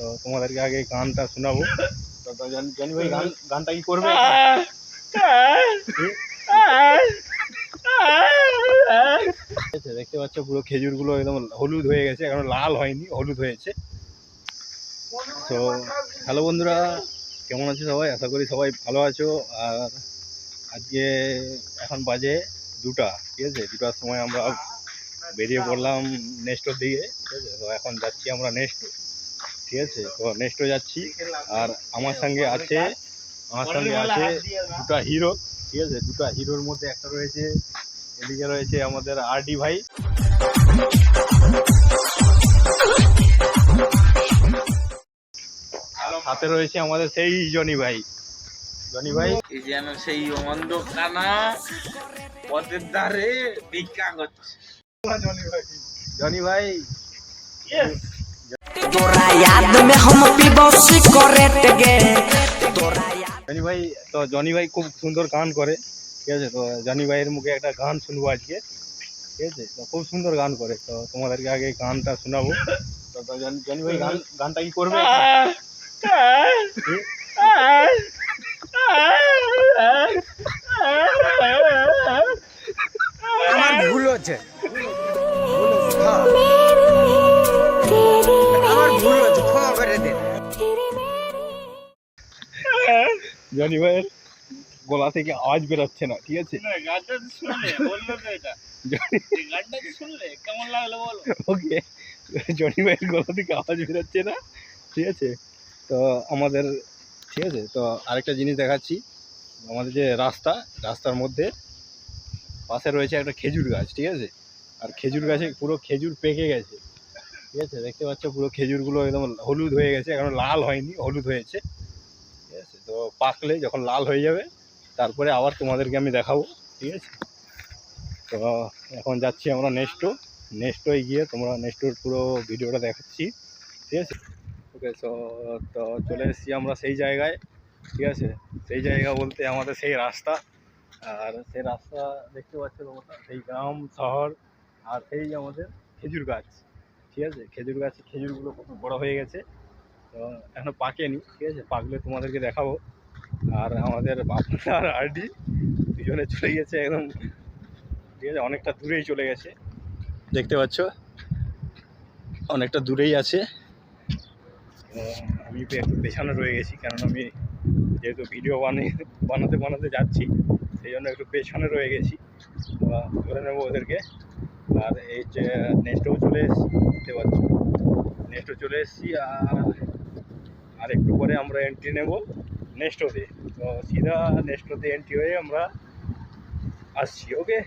তো তোমাদেরকে আগে গানটা শোনাবো। গান, গানটা কি করবে? দেখতে পাচ্ছ পুরো খেজুরগুলো একদম হলুদ হয়ে গেছে, এখন লাল হয়নি, হলুদ হয়েছে। তো হ্যালো বন্ধুরা, কেমন আছো সবাই? আশা করি সবাই ভালো আছো। আর আজকে এখন বাজে দুটা, ঠিক আছে? দুটার সময় আমরা বেরিয়ে পড়লাম নেক্সটোর দিকে ঠিক আছে? তো এখন যাচ্ছি আমরা নেক্সট। ঠিক আছে? তো নেক্সটও যাচ্ছি। আর আমার সঙ্গে আছে আমার সঙ্গে আছে দুটা হিরো ঠিক আছে? দুটা হিরোর মধ্যে একটা রয়েছে এদিকে রয়েছে আমাদের আরডি ভাই। সাথে রয়েছে আমাদের সেই জনি ভাই। জনি ভাই? এই যেন সেই অন্ধকানা পথের ধারে ভিক্ষা করছে। জনি ভাই। तोरा याद में हम पीबो सिगरेट गे तोरा याद জনি ভাই তো জনি ভাই খুব সুন্দর গান করে ঠিক আছে তো জনি ভাইয়ের মুখে একটা গান শুনবো আজকে ঠিক আছে তো খুব সুন্দর গান করে তো তোমাদেরকে আগে গানটা শোনাবো তো তো জন- জনি ভাই গান গানটা কি করবে আমার ভুল হচ্ছে জনি ভাইয়ের গলা থেকে আওয়াজ বেরোচ্ছে না ঠিক আছে? ওকে জনি ভাইয়ের গলা থেকে আওয়াজ বেরোচ্ছে না ঠিক আছে? তো আমাদের ঠিক আছে? তো আরেকটা জিনিস দেখাচ্ছি আমাদের যে রাস্তা রাস্তার মধ্যে পাশে রয়েছে একটা খেজুর গাছ ঠিক আছে? আর খেজুর গাছে পুরো খেজুর পেকে গেছে ঠিক আছে? দেখতে পাচ্ছ পুরো খেজুরগুলো একদম হলুদ হয়ে গেছে এখন লাল হয়নি হলুদ হয়েছে। তো পাকলে যখন লাল হয়ে যাবে, তারপরে আবার তোমাদেরকে আমি দেখাবো, ঠিক আছে? তো এখন যাচ্ছি আমরা নেক্সটও নেক্সটই গিয়ে তোমরা নেক্সটোর পুরো ভিডিওটা দেখাচ্ছি, ঠিক আছে? ওকে সো তো চলে এসেছি আমরা সেই জায়গায়, ঠিক আছে? সেই জায়গা বলতে আমাদের সেই রাস্তা। আর সেই রাস্তা দেখতে পাচ্ছ তোমরা, সেই গ্রাম, শহর, আর সেই আমাদের খেজুর গাছ, ঠিক আছে? খেজুর গাছে খেজুরগুলো কত বড় হয়ে গেছে। তো এখনও পাকেনি, ঠিক আছে? পাকলে তোমাদেরকে দেখাবো। আর আমাদের বাপনা আর আরডি দুজনে চলে গেছে একদম, ঠিক আছে? অনেকটা দূরেই চলে গেছে। দেখতে পাচ্ছ? অনেকটা দূরেই আছে। আমি একটু পেছনে রয়ে গেছি কারণ আমি যেহেতু ভিডিও বানিয়ে, বানাতে বানাতে যাচ্ছি, সেই জন্য একটু পেছনে রয়ে গেছি। ধরে নেব ওদেরকে। আর এই যে নেক্সটও চলে এসেছি, দেখতে পাচ্ছ? নেক্সটও চলে এসেছি, আর আর একটু পরে আমরা এন্ট্রি নেব নেক্সটোতে তো সিধা নেক্সটোতে এন্ট্রি হয়ে আমরা আসছি ওকে